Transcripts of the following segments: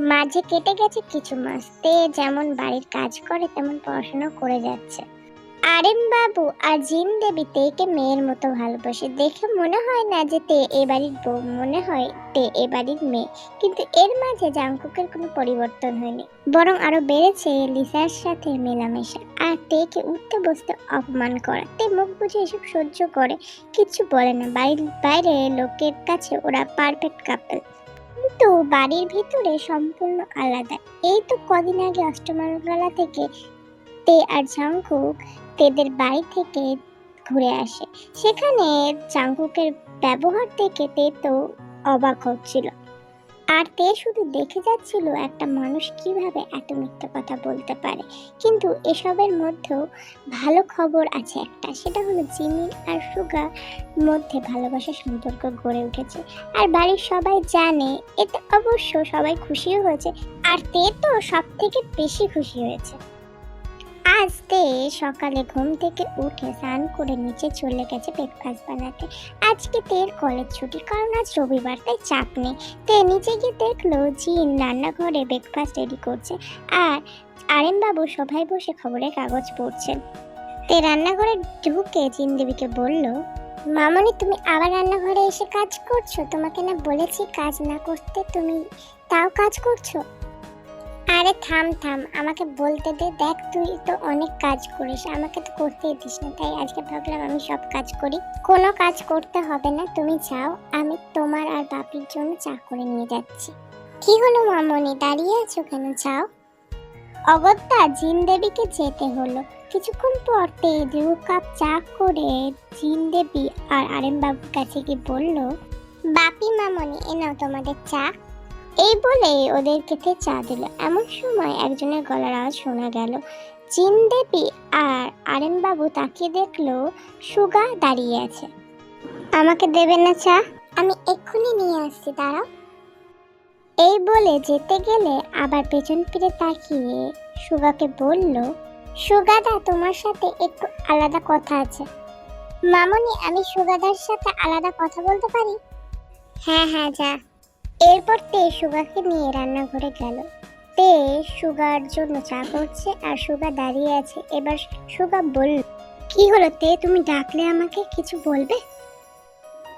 মাঝে কেটে গেছে কিছু মাস। তে যেমন বাড়ির কাজ করে, তেমন পড়াশোনা করে যাচ্ছে। আরেম বাবু আর জিন দেবী তেকে মেয়ের মতো ভালোবাসে। দেখে মনে হয় না যে তে এ বাড়ির বউ। মনে হয় তে এ বাড়ির মেয়ে। কিন্তু এর মাঝে জাংকুকের কোনো পরিবর্তন হয়নি। বরং আরও বেড়েছে লিসার সাথে মেলামেশা। আর তেকে উঠতে বসতে অপমান করা। তে মুখ বুঝে এসব সহ্য করে। কিছু বলে না। বাড়ির বাইরে লোকের কাছে ওরা পারফেক্ট কাপল কিন্তু বাড়ির ভিতরে সম্পূর্ণ আলাদা। এই তো কদিন আগে অষ্টমঙ্গলা থেকে তে আর জাংকুক তেদের বাড়ি থেকে ঘুরে আসে। সেখানে জাংকুকের ব্যবহার থেকে তে তো অবাক হচ্ছিল। আর তে শুধু দেখে যাচ্ছিল একটা মানুষ কীভাবে এত মিথ্যে কথা বলতে পারে। কিন্তু এসবের মধ্যেও ভালো খবর আছে একটা, সেটা হলো জিমি আর সুগা মধ্যে ভালোবাসার সম্পর্ক গড়ে উঠেছে। আর বাড়ির সবাই জানে, এতে অবশ্য সবাই খুশিও হয়েছে, আর তে তো সব থেকে বেশি খুশি হয়েছে। আজ তে সকালে ঘুম থেকে উঠে স্নান করে নিচে চলে গেছে ব্রেকফাস্ট বানাতে। আজকে তের কলেজ ছুটি, কারণ আজ রবিবার তাই চাপ নেই। তে নিচে গিয়ে দেখল জিন রান্নাঘরে ব্রেকফাস্ট রেডি করছে আর আরেম বাবু সবাই বসে খবরের কাগজ পড়ছেন তে রান্নাঘরে ঢুকে জিন দেবীকে বলল, মামনি, তুমি আবার রান্নাঘরে এসে কাজ করছ? তোমাকে না বলেছি কাজ না করতে। তুমি তাও কাজ করছ? আরে থাম থাম। আমাকে বলতে দে, দেখ তুই তো অনেক কাজ করিস। আমাকে তো করতেই দিস না। তাই আজকে ভাবলাম আমি সব কাজ করি। কোনো কাজ করতে হবে না, তুমি যাও। আমি তোমার আর বাপির জন্য চা করে নিয়ে যাচ্ছি। কি হলো মামনি? দাঁড়িয়ে আছো কেন? যাও। অগত্যা, জিন দেবীকে যেতে হলো। কিছুক্ষণ পর দু কাপ চা করে জিন দেবী আর আরেম বাবুর কাছে গিয়ে বলল, বাপি মামনি, এ নাও তোমাদের চা। এই বলে ওদেরকে তে চা দিল। এমন সময় একজনের গলার আওয়াজ শোনা গেল। জিন দেবী আর আরেন বাবু তাকিয়ে দেখল সুগা দাঁড়িয়ে আছে। আমাকে দেবেন না চা? আমি এক্ষুনি নিয়ে আসছি, দাঁড়াও। এই বলে যেতে গেলে আবার পেছন ফিরে তাকিয়ে সুগাকে বলল, সুগাদা, তোমার সাথে একটু আলাদা কথা আছে। মামনি, আমি সুগাদার সাথে আলাদা কথা বলতে পারি? হ্যাঁ হ্যাঁ যা। এরপর তে সুগাকে নিয়ে রান্নাঘরে গেল। তে সুগার জন্য চা করছে আর সুগা দাঁড়িয়ে আছে। এবার সুগা বলল, কি হলো তে? তুমি ডাকলে আমাকে? কিছু বলবে?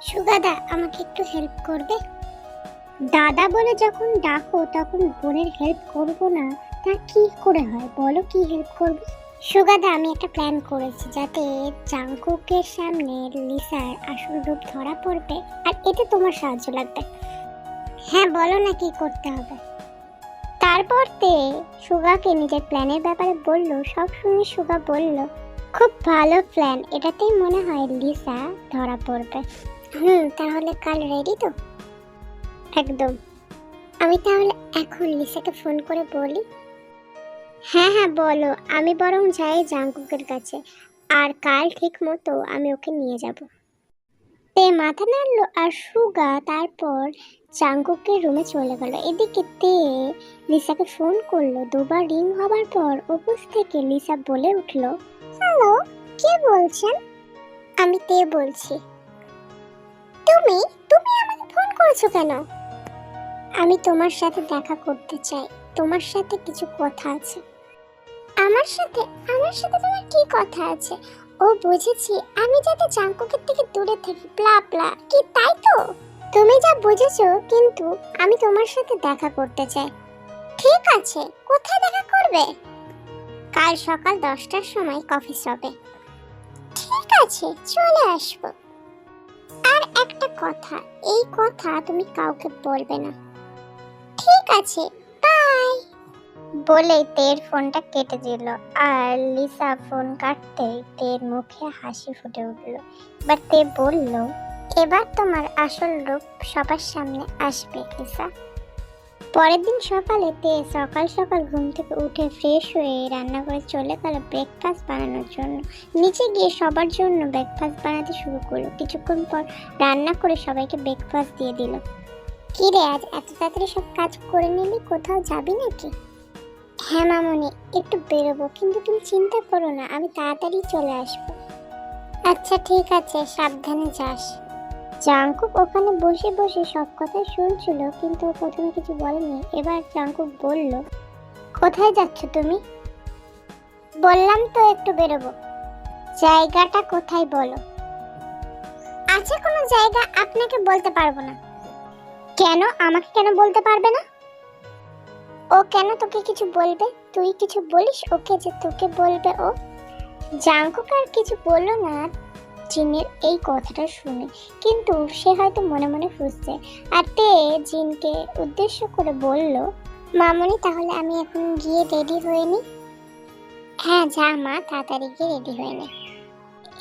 সুগাদা আমাকে একটু হেল্প করবে? দাদা বলে যখন ডাকো, তখন বোনের হেল্প করব না। তা কি করে হয়? বলো কি হেল্প করবে? সুগাদা আমি একটা প্ল্যান করেছি যাতে জাংকুকের সামনে লিসার আসল রূপ ধরা পড়বে। আর এতে তোমার সাহায্য লাগবে। হ্যাঁ বলো না কি করতে হবে। তারপর তে সুগাকে নিজের প্ল্যানের ব্যাপারে বলল, সব শুনে সুগা বলল, খুব ভালো প্ল্যান। এটাতেই মনে হয় লিসা ধরা পড়বে। হুম, তাহলে কাল রেডি তো? একদম। আমি তাহলে এখন লিসাকে ফোন করে বলি। হ্যাঁ হ্যাঁ বলো। আমি বরং যাই জাঙ্কুকের কাছে। আর কাল ঠিক মতো আমি ওকে নিয়ে যাব। তে মাথা নাড়লো আর সুগা তারপর চাঙ্কুকের রুমে চলে গেল। এদিকে তে লিসাকে ফোন করল। দুবার রিং হবার পর অফিস থেকে লিসা বলে উঠল, হ্যালো, কে বলছেন? আমি তে বলছি, তুমি তুমি আমাকে ফোন করেছ কেন? আমি তোমার সাথে দেখা করতে চাই। তোমার সাথে কিছু কথা আছে। আমার সাথে আমার সাথে তোমার কি কথা আছে? ও বুঝেছি, আমি যাতে চাঙ্কুকের থেকে দূরে থাকি প্লা প্লা কি তাই তো? তুমি যা বুঝেছ, কিন্তু আমি তোমার সাথে দেখা করতে চাই। ঠিক আছে, কোথায় দেখা করবে? কাল সকাল দশটার সময় কফি শপে ঠিক আছে, চলে আসব। আর একটা কথা, এই কথা তুমি কাউকে বলবে না। ঠিক আছে, বাই। বলে তের ফোনটা কেটে দিল, আর লিসা ফোন কাটতেই তের মুখে হাসি ফুটে উঠল। বাট তে বলল এবার তোমার আসল রূপ সবার সামনে আসবে, লিসা। পরের দিন সকালে তে সকাল সকাল ঘুম থেকে উঠে ফ্রেশ হয়ে রান্নাঘরে চলে গেল ব্রেকফাস্ট বানানোর জন্য। নিচে গিয়ে সবার জন্য ব্রেকফাস্ট বানাতে শুরু করল। কিছুক্ষণ পর রান্না করে সবাইকে ব্রেকফাস্ট দিয়ে দিল। কি রে, আজ এত তাড়াতাড়ি সব কাজ করে নিলি, কোথাও যাবি নাকি? হ্যাঁ মামনি, একটু বেরোবো, কিন্তু তুমি চিন্তা করো না, আমি তাড়াতাড়ি চলে আসব। আচ্ছা ঠিক আছে, সাবধানে যাস। জাংকুক ওখানে বসে বসে সব কথাই শুনছিল, কিন্তু প্রথমে কিছু বলেনি। এবার জাংকুক বলল, কোথায় যাচ্ছ তুমি? বললাম তো একটু বেরোবো। জায়গাটা কোথায় বলো? আছে কোনো জায়গা আপনাকে বলতে পারব না। কেন? আমাকে কেন বলতে পারবে না? ও কেন তোকে কিছু বলবে? তুই কিছু বলিস ওকে যে তোকে বলবে ও? জাংকুক আর কিছু বলল না জিনের এই কথাটা শুনে। কিন্তু সে হয়তো মনে মনে খুঁজছে। আর তে জিনকে উদ্দেশ্য করে বলল, মামনি, তাহলে আমি এখন গিয়ে রেডি হয়ে নি? হ্যাঁ যা মা, তাড়াতাড়ি গিয়ে রেডি হয়ে নে।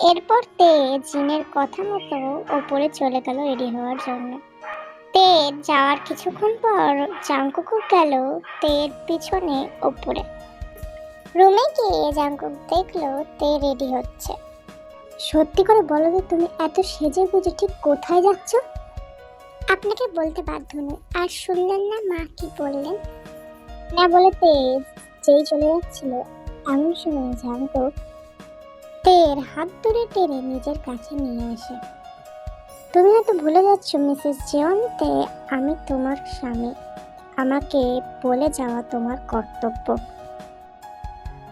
এরপর তে জিনের কথা মতো ওপরে চলে গেল রেডি হওয়ার জন্য। তে যাওয়ার কিছুক্ষণ পর জাংকুকও গেল তের পিছনে ওপরে। রুমে গিয়ে জাংকুক দেখল তে রেডি হচ্ছে। সত্যি করে বলো যে তুমি এত সেজে গুজে ঠিক কোথায় যাচ্ছ? আপনাকে বলতে বাধ্য নই। আর শুনলেন না মা কি বললেন? না বলে তেজ যেই চলে যাচ্ছিল, এমন সময় জাংকুক তের হাত ধরে টেনে নিজের কাছে নিয়ে আসে তুমি হয়তো ভুলে যাচ্ছ, মিসেস জিয়ন্তে, আমি তোমার স্বামী। আমাকে বলে যাওয়া তোমার কর্তব্য।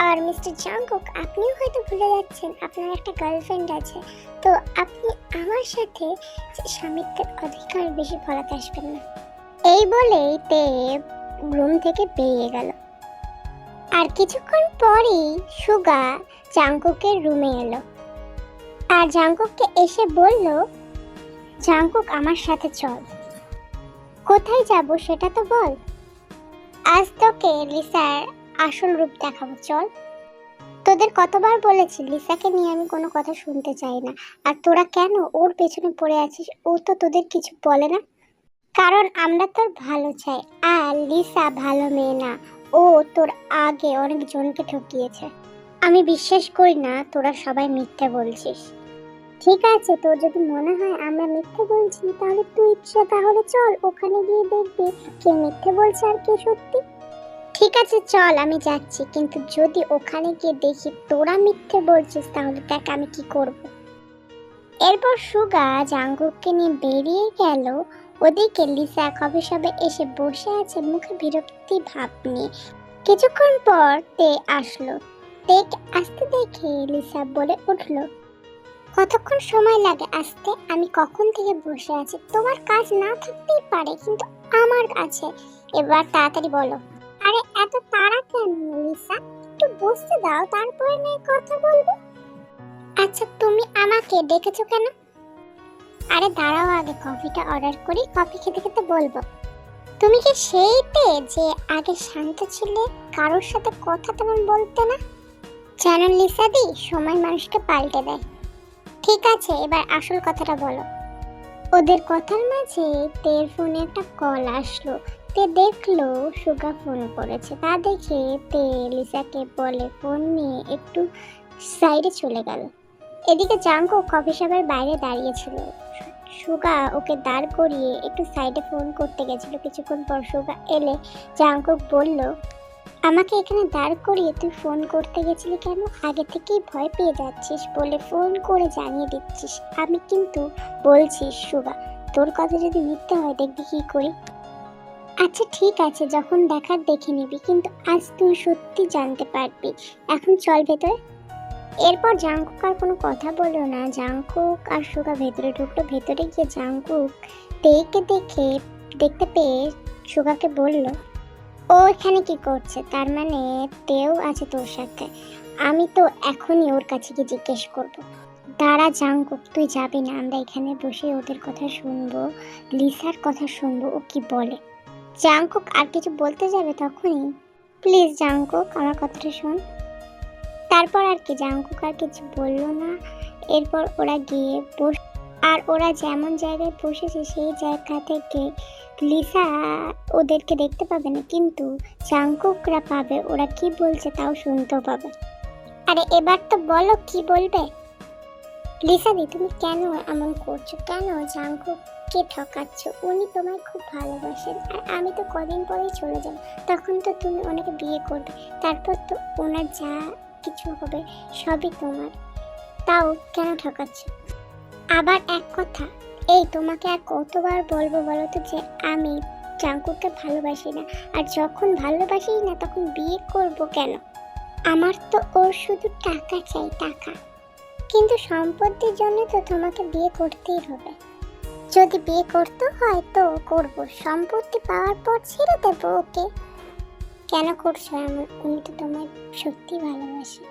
আর মিস্টার জাংকুক, আপনিও হয়তো ভুলে যাচ্ছেন, আপনার একটা গার্লফ্রেন্ড আছে। তো আপনি আমার সাথে স্বামীত্বের অধিকার বেশি ফলাতে আসবেন না। এই বলেই তে রুম থেকে বেরিয়ে গেল। আর কিছুক্ষণ পরেই সুগা জাংকুকের রুমে এলো। আর জাংকুককে এসে বলল, জাংকুক, আমার সাথে চল। কোথায় যাব সেটা তো বল। আজ তোকে, লিসার আসল রূপ দেখাবো, চল। তোদের কতবার বলেছি, লিসাকে নিয়ে আমি কোনো কথা শুনতে চাই না। আর তোরা কেন ওর পেছনে পড়ে আছিস? ও তো তোদের কিছু বলে না। কারণ আমরা তোর ভালো চাই, আর লিসা ভালো মেয়ে না। ও তোর আগে অনেক জনকে ঠকিয়েছে। আমি বিশ্বাস করি না তোরা সবাই মিথ্যে বলছিস। ঠিক আছে, তোর যদি মনে হয় আমরা মিথ্যে বলছি, তাহলে তুই ইচ্ছা, তাহলে চল, ওখানে গিয়ে দেখবি কে মিথ্যে বলছে আর কে সত্যি। ঠিক আছে, চল, আমি যাচ্ছি। কিন্তু যদি ওখানে গিয়ে দেখি তোরা মিথ্যে বলছিস, তাহলে দেখ আমি কি করব। এরপর সুগা জাঙ্গুককে নিয়ে বেরিয়ে গেল। ওদিকে লিসা কবে সবে এসে বসে আছে মুখে বিরক্তি ভাব নিয়ে। কিছুক্ষণ পর তে আসলো। তেক আসতে দেখে লিসা বলে উঠল, কতক্ষণ সময় লাগে আসতে? আমি কখন থেকে বসে আছি? তোমার কাজ না থাকতেই পারে, কিন্তু আমার আছে এবার তাড়াতাড়ি বলো কেন লিসা একটু বসতে দাও, তারপরে নয় কথা বলব। আচ্ছা তুমি আমাকে ডেকেছো কেন? আরে দাঁড়াও আগে, কফিটা অর্ডার করি, কফি খেতে খেতে বলব। তুমি কি সেইতে যে আগে শান্ত ছিলে, কারোর সাথে কথা তেমন বলতে না? জানো লিসা দি, সময় মানুষকে পাল্টে দেয়। ঠিক আছে, এবার আসল কথাটা বলো। ওদের কথার মাঝে তের ফোনে একটা কল আসলো। তে দেখল সুগা ফোন করেছে। তা দেখে তে লিসাকে বলে, ফোন নিয়ে একটু সাইডে চলে গেল। এদিকে জাঙ্কো কফি শপের বাইরে দাঁড়িয়েছিল সুগা ওকে দাঁড় করিয়ে একটু সাইডে ফোন করতে গেছিল। কিছুক্ষণ পর সুগা এলে জাঙ্কুক বলল, আমাকে এখানে দাঁড় করিয়ে তুই ফোন করতে গেছিলি কেন? আগে থেকেই ভয় পেয়ে যাচ্ছিস বলে ফোন করে জানিয়ে দিচ্ছিস। আমি কিন্তু বলছি, সুগা, তোর কথা যদি মিথ্যে হয়, দেখবি কী করি? আচ্ছা ঠিক আছে, যখন দেখার দেখে নিবি, কিন্তু আজ তুই সত্যি জানতে পারবি। এখন চল ভেতরে। এরপর জাংকুক আর কোনো কথা বলল না। জাংকুক আর সুগা ভেতরে ঢুকলো। ভেতরে গিয়ে জাংকুক তেকে দেখে দেখতে পেয়ে সুগাকে বলল, ও এখানে কি করছে? তার মানে তেও আছে তোর সাথে। আমি তো এখনই ওর কাছে গিয়ে জিজ্ঞেস করব। দাঁড়া জাংকুক, তুই যাবি না। আমরা এখানে বসে ওদের কথা শুনব, লিসার কথা শুনব। ও কি বলে? জাংকুক আর কিছু বলতে যাবে তখনই। প্লিজ জাংকুক, আমার কথাটা শোন। তারপর আর কি, জাংকুক আর কিছু বলল না। এরপর ওরা গিয়ে বস আর ওরা যেমন জায়গায় বসেছে, সেই জায়গা থেকে লিসা ওদেরকে দেখতে পাবে না। কিন্তু জাংকুকরা পাবে, ওরা কি বলছে তাও শুনতেও পাবে। আরে এবার তো বলো, কি বলবে? লিসা দি, তুমি কেন এমন করছ? কেন জাংকুককে ঠকাচ্ছ? উনি তোমায় খুব ভালোবাসেন। আর আমি তো কদিন পরেই চলে যাব। তখন তো তুমি ওনাকে বিয়ে করবে। তারপর তো ওনার যা কিছু হবে সবই তোমার। তাও কেন ঠকাচ্ছ? আবার এক কথা, এই তোমাকে আর কতবার বলব বলো তো যে আমি জাঙ্কুককে ভালোবাসি না? আর যখন ভালোবাসি না, তখন বিয়ে করব কেন? আমার তো ওর শুধু টাকা চাই, টাকা। কিন্তু সম্পত্তির জন্য তো তোমাকে বিয়ে করতেই হবে। যদি বিয়ে করতে হয় তো করব। সম্পত্তি পাওয়ার পর ছেড়ে দেবো ওকে। কেন করছ এমন? উনি তো তোমার সত্যি ভালোবাসে।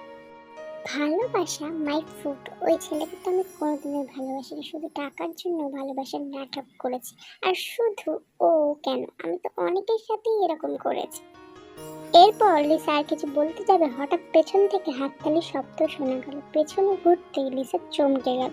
ভালোবাসা মাই ফুড ওই ছেলেকে তো আমি কোনোদিনই ভালোবাসি শুধু টাকার জন্য ভালোবাসার নাটক করেছি। আর শুধু ও কেন? আমি তো অনেকের সাথেই এরকম করেছি। এরপর লিসা আর কিছু বলতে যাবে। হঠাৎ পেছন থেকে হাততালি শব্দ শোনা গেল। পেছনে ঘুরতে লিসা চমকে গেল।